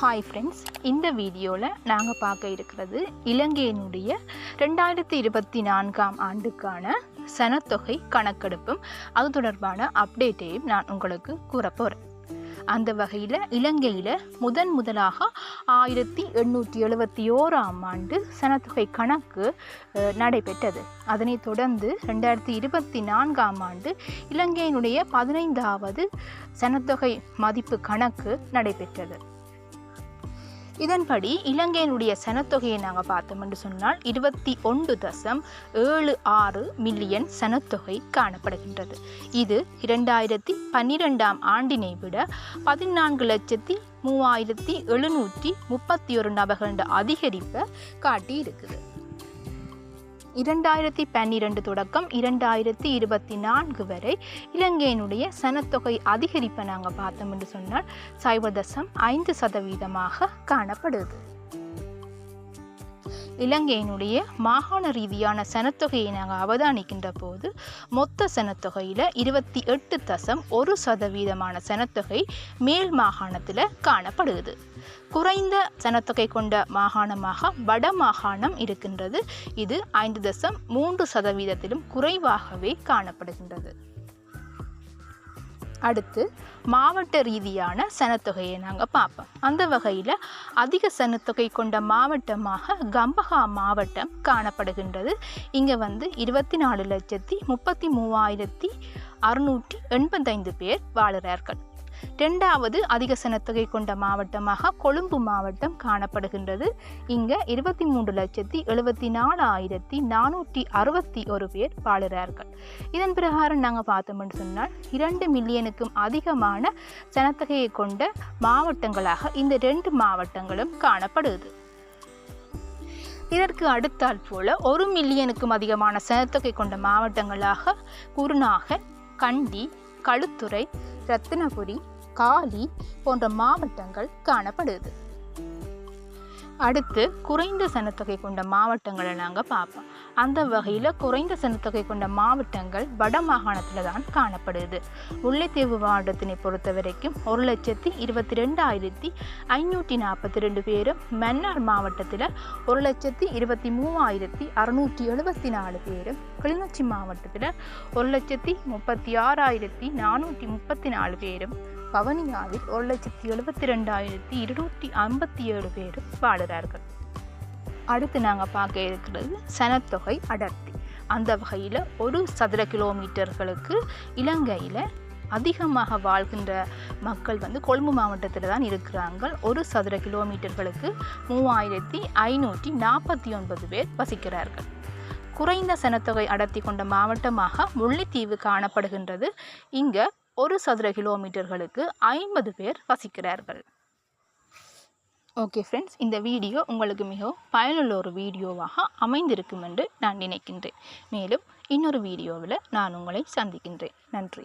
Hi friends இந்த வீடியோவில் நாங்கள் பார்க்க இருக்கிறது இலங்கையினுடைய ரெண்டாயிரத்தி இருபத்தி நான்காம் ஆண்டுக்கான சனத்தொகை கணக்கெடுப்பும் அது தொடர்பான அப்டேட்டையும் நான் உங்களுக்கு கூறப்போகிறேன் அந்த வகையில் இலங்கையில் முதன் முதலாக ஆயிரத்தி எண்ணூற்றி எழுபத்தி ஓராம் ஆண்டு சனத்தொகை கணக்கு நடைபெற்றது. அதனைத் தொடர்ந்து ரெண்டாயிரத்தி இருபத்தி நான்காம் ஆண்டு இலங்கையினுடைய பதினைந்தாவது சனத்தொகை மதிப்பு கணக்கு நடைபெற்றது. இதன்படி இலங்கையினுடைய சனத்தொகையை நாங்கள் பார்த்தோம் என்று சொன்னால் இருபத்தி ஒன்று தசம் ஏழு ஆறு மில்லியன் சனத்தொகை காணப்படுகின்றது. இது இரண்டாயிரத்தி பன்னிரெண்டாம் ஆண்டினை விட பதினான்கு லட்சத்தி மூவாயிரத்தி எழுநூற்றி முப்பத்தி ஒரு நபர்களின் அதிகரிப்பை காட்டி இருக்குது இரண்டாயிரத்தி பன்னிரண்டு தொடக்கம் இரண்டாயிரத்தி இருபத்தி நான்கு வரை இலங்கையினுடைய சனத்தொகை அதிகரிப்பை நாங்கள் பார்த்தோம் என்று சொன்னால் சைவ தசம் ஐந்து சதவீதமாக காணப்படுது. இலங்கையினுடைய மாகாண ரீதியான சனத்தொகையை நாங்கள் அவதானிக்கின்ற போது மொத்த சனத்தொகையில் இருபத்தி எட்டு தசம் ஒரு சதவீதமான சனத்தொகை மேல் மாகாணத்தில் காணப்படுகிறது. குறைந்த சனத்தொகை கொண்ட மாகாணமாக வட மாகாணம் இருக்கின்றது. இது ஐந்து தசம் மூன்று சதவீதத்திலும் குறைவாகவே காணப்படுகின்றது. அடுத்து மாவட்ட ரீதியான சனத்தொகையை நாங்கள் பார்ப்போம். அந்த வகையில் அதிக சனத்தொகை கொண்ட மாவட்டமாக கம்பஹா மாவட்டம் காணப்படுகின்றது. இங்கே வந்து இருபத்தி நாலு லட்சத்தி முப்பத்தி மூவாயிரத்தி அறுநூற்றி எண்பத்தைந்து பேர் வாழுகிறார்கள் ரெண்டாவது அதிக சனத்தொகை கொண்ட மாவட்டமாக கொழும்பு மாவட்டம் காணப்படுகின்றது. இங்கே இருபத்தி மூன்று லட்சத்தி எழுபத்தி நாலாயிரத்தி நானூற்றி அறுபத்தி ஒரு பேர் வாழுகிறார்கள் இதன் பிரகாரம் நாங்கள் பார்த்தோம்னு சொன்னால் இரண்டு மில்லியனுக்கும் அதிகமான சனத்தொகையை கொண்ட மாவட்டங்களாக இந்த ரெண்டு மாவட்டங்களும் காணப்படுது. இதற்கு அடுத்தால் போல ஒரு மில்லியனுக்கும் அதிகமான சனத்தொகை கொண்ட மாவட்டங்களாக குருநாகர் கண்டி களுத்துறை ரத்தினபுரி காலி போன்ற மாவட்டங்கள் காணப்படுது. அடுத்து குறைந்த சனத்தொகை கொண்ட மாவட்டங்களை நாங்கள் பார்ப்போம். அந்த வகையில் குறைந்த சனத்தொகை கொண்ட மாவட்டங்கள் வட மாகாணத்தில் தான் காணப்படுது. முல்லைத்தீவு மாவட்டத்தினை பொறுத்த வரைக்கும் ஒரு லட்சத்தி இருபத்தி ரெண்டாயிரத்தி ஐநூற்றி நாற்பத்தி ரெண்டு பேரும் மன்னார் மாவட்டத்தில் ஒரு லட்சத்தி இருபத்தி மூவாயிரத்தி அறுநூற்றி எழுபத்தி நாலு பேரும் கிளிநொச்சி மாவட்டத்தில் ஒரு லட்சத்தி முப்பத்தி ஆறாயிரத்தி நானூற்றி முப்பத்தி நாலு பேரும் பவனியாவில் ஒரு லட்சத்தி எழுபத்தி ரெண்டாயிரத்தி இருநூற்றி ஐம்பத்தி ஏழு பேர் வாழுகிறார்கள். அடுத்து நாங்கள் பார்க்க இருக்கிறது சனத்தொகை அடர்த்தி. அந்த வகையில் ஒரு சதுர கிலோமீட்டர்களுக்கு இலங்கையில் அதிகமாக வாழ்கின்ற மக்கள் வந்து கொழும்பு மாவட்டத்தில் தான் இருக்கிறாங்க. ஒரு சதுர கிலோமீட்டர்களுக்கு மூவாயிரத்தி ஐநூற்றி நாற்பத்தி ஒன்பது பேர் வசிக்கிறார்கள். குறைந்த சனத்தொகை அடர்த்தி கொண்ட மாவட்டமாக முல்லைத்தீவு காணப்படுகின்றது. இங்கே ஒரு சதுர கிலோமீட்டர்களுக்கு ஐம்பது பேர் வசிக்கிறார்கள். ஓகே ஃப்ரெண்ட்ஸ் இந்த வீடியோ உங்களுக்கு மிகவும் பயனுள்ள ஒரு வீடியோவாக அமைந்திருக்கும் என்று நான் நினைக்கின்றேன். மேலும் இன்னொரு வீடியோவில் நான் உங்களை சந்திக்கின்றேன். நன்றி.